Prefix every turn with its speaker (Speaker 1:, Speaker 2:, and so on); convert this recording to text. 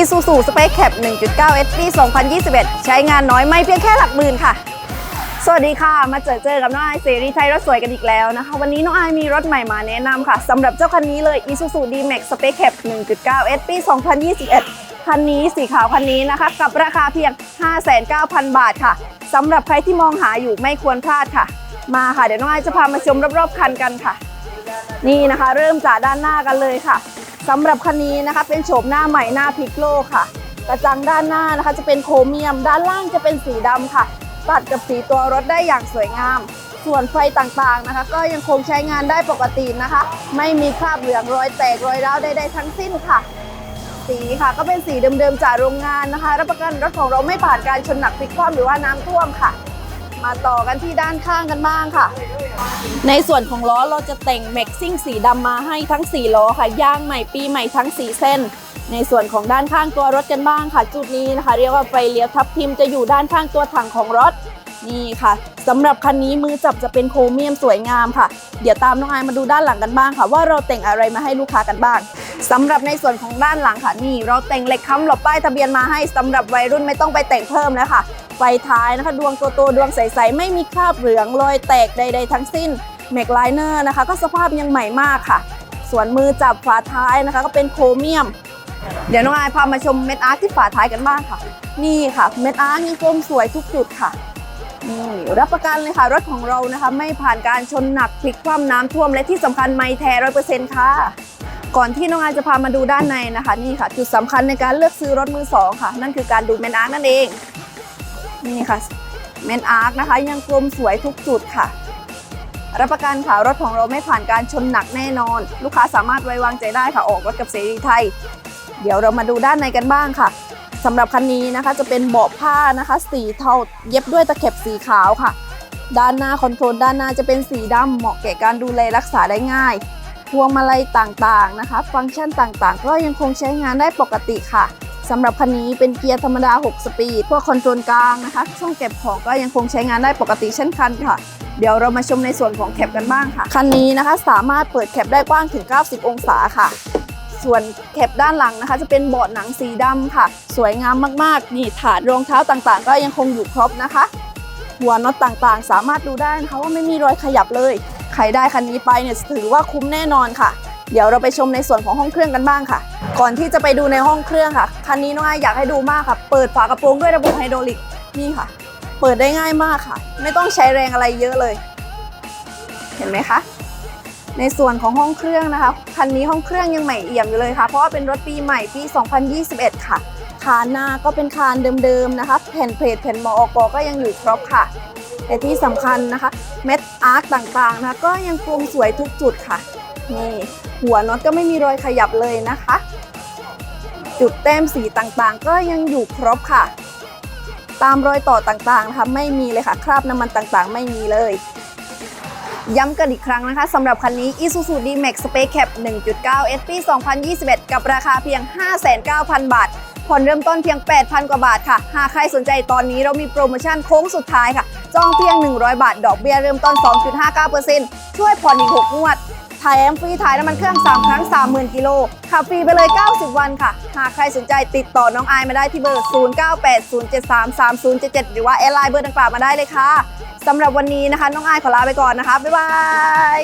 Speaker 1: Isuzu Space Cap 1.9 SP 2021 ใช้งานน้อยไม่เพียงแค่หลักหมื่นค่ะ สวัสดีค่ะ มาเจอเจอกับน้องไอเสรีไทยรถสวยกันอีกแล้วนะคะ วันนี้น้องไอมีรถใหม่มาแนะนำค่ะสำหรับเจ้าคันนี้เลย Isuzu D-Max Space Cap 1.9 SP 2021 คันนี้สีขาวคันนี้นะคะ กับราคาเพียง 59,000 บาทค่ะสำหรับใครที่มองหาอยู่ไม่ควรพลาดค่ะ มาค่ะเดี๋ยวน้องไอจะพามาชมรอบๆคันกันค่ะ นี่นะคะ เริ่มจากด้านหน้ากันเลยค่ะ สำหรับคันนี้นะคะเป็นโฉมหน้าใหม่หน้าพลิกโลกค่ะ กระจังด้านหน้านะคะจะเป็นโครเมียม ด้านล่างจะเป็นสีดำค่ะ ตัดกับสีตัวรถได้อย่างสวยงาม ส่วนไฟต่างๆนะคะ ก็ยังคงใช้งานได้ปกตินะคะ ไม่มีคราบเหลืองรอยแตกรอยร้าวใดๆทั้งสิ้นค่ะสีค่ะก็เป็นสีเดิมๆจากโรงงานนะคะ รับประกันรถของเราไม่ผ่านการชนหนักพลิกคว่ำหรือว่าน้ำท่วมค่ะ มาต่อกันที่ด้านข้างกันบ้างค่ะ ในส่วนของล้อเราจะแต่งเม็กซิ่งสีดำมาให้ทั้ง4ล้อค่ะย่างใหม่ปีใหม่ทั้ง 4 เส้น ในส่วนของด้านข้างตัวรถกันบ้างค่ะ จุดนี้นะคะ เรียกว่าไฟเลี้ยวทับทิมจะอยู่ด้านข้างตัวถังของรถนี่ค่ะสำหรับคันนี้มือจับจะเป็นโครเมียมสวยงามค่ะ เดี๋ยวตามน้องไอายมาดูด้านหลังกันบ้างค่ะ ว่าเราแต่งอะไรมาให้ลูกค้ากันบ้างสำหรับในส่วนของด้านหลังค่ะนี่ เราแต่งเหล็กค้ำหลบป้ายทะเบียนมาให้สำหรับวัยรุ่นไม่ต้องไปแต่งเพิ่มแล้วค่ะ ไฟท้ายนะคะ ดวงโตๆดวงใสๆ ไม่มีคราบเหลืองรอยแตกใด ๆ ทั้งสิ้นเมกไลเนอร์นะคะ ก็สภาพยังใหม่มากค่ะ ส่วนมือจับฝาท้ายนะคะ ก็เป็นโครเมียม เดี๋ยวน้องอายพามาชมเม็ดอาร์ตที่ฝาท้ายกันบ้างค่ะ นี่ค่ะ เม็ดอาร์ตมีกลมสวยทุกจุดค่ะนี่รับประกันเลยค่ะ รถของเรานะคะ ไม่ผ่านการชนหนักพลิกคว่ำน้ำท่วมและที่สำคัญไม่แท้ร้อยเปอร์เซ็นต์ค่ะ ก่อนที่น้องอายจะพามาดูด้านในนะคะ นี่ค่ะ จุดสำคัญในการเลือกซื้อรถมือสองค่ะ นั่นคือการดูเม็ดอาร์ตนั่นเอง นี่ค่ะเมนอาร์คนะคะ ยังกลมสวยทุกจุดค่ะ รับประกันค่ะรถของเราไม่ผ่านการชนหนักแน่นอน ลูกค้าสามารถไว้วางใจได้ค่ะออกรถกับเสรีไทย เดี๋ยวเรามาดูด้านในกันบ้างค่ะสำหรับคันนี้นะคะจะเป็นเบาะผ้านะคะ สีเทาเย็บด้วยตะเข็บสีขาวค่ะ ด้านหน้าคอนโทรลด้านหน้าจะเป็นสีดำเหมาะแก่การดูแลรักษาได้ง่ายพวงมาลัยต่างๆนะคะ ฟังก์ชันต่างๆ ก็ยังคงใช้งานได้ปกติค่ะ สำหรับคันนี้เป็นเกียร์ธรรมดา 6 สปีดพวกคอนโทรลกลางนะคะ ช่องเก็บของก็ยังคงใช้งานได้ปกติเช่นกันค่ะ เดี๋ยวเรามาชมในส่วนของแคปกันบ้างค่ะ คันนี้นะคะสามารถเปิดแคปได้กว้างถึง 90 องศาค่ะ ส่วนแคปด้านหลังนะคะ จะเป็นเบาะหนังสีดำค่ะ สวยงามมากๆ นี่ถาดรองเท้าต่างๆ ก็ยังคงอยู่ครบนะคะ หัวน็อตต่างๆ สามารถดูได้นะคะว่าไม่มีรอยขยับเลย ใครได้คันนี้ไปเนี่ยถือว่าคุ้มแน่นอนค่ะ เดี๋ยวเราไปชมในส่วนของห้องเครื่องกันบ้างค่ะ ก่อนที่จะไปดูในห้องเครื่องค่ะ คันนี้น้องไออยากให้ดูมากค่ะ เปิดฝากระโปรงด้วยระบบไฮดรอลิกนี่ค่ะ เปิดได้ง่ายมากค่ะ ไม่ต้องใช้แรงอะไรเยอะเลย เห็นไหมคะ ในส่วนของห้องเครื่องนะคะ คันนี้ห้องเครื่องยังใหม่เอี่ยมอยู่เลยค่ะ เพราะว่าเป็นรถปีใหม่ปี 2021 ค่ะ คานหน้าก็เป็นคานเดิมๆนะคะ แผ่นเพลทแผ่นมอกก็ยังอยู่ครบค่ะ แต่ที่สำคัญนะคะ เม็ดอาร์คต่างๆนะคะก็ยังคงสวยทุกจุดค่ะ นี่หัวน็อตก็ไม่มีรอยขยับเลยนะคะ จุดแต้มสีต่างๆ ก็ยังอยู่ครบค่ะ ตามรอยต่อต่างๆนะคะไม่มีเลยค่ะ คราบน้ำมันต่างๆ ไม่มีเลยย้ำกันอีกครั้งนะคะสำหรับคันนี้ Isuzu D-Max Space Cap 1.9 SP 2021 กับราคาเพียง 59,000 บาท ผ่อนเริ่มต้นเพียง 8,000 กว่าบาทค่ะ หากใครสนใจตอนนี้เรามีโปรโมชั่นโค้งสุดท้ายค่ะ จองเพียง 100 บาท ดอกเบี้ยเริ่มต้น 2.59%ช่วยผ่อนอีก 6 งวด ถ่ายแอมฟรีถ่ายน้ำมันเครื่อง 3 ครั้ง 30,000 กิโลขับฟรีไปเลย 90 วันค่ะ หากใครสนใจติดต่อน้องอายมาได้ที่เบอร์ 0980733077 หรือว่าแอดไลน์เบอร์ดังกล่าวมาได้เลยค่ะสำหรับวันนี้นะคะ น้องอายขอลาไปก่อนนะคะ บ๊ายบาย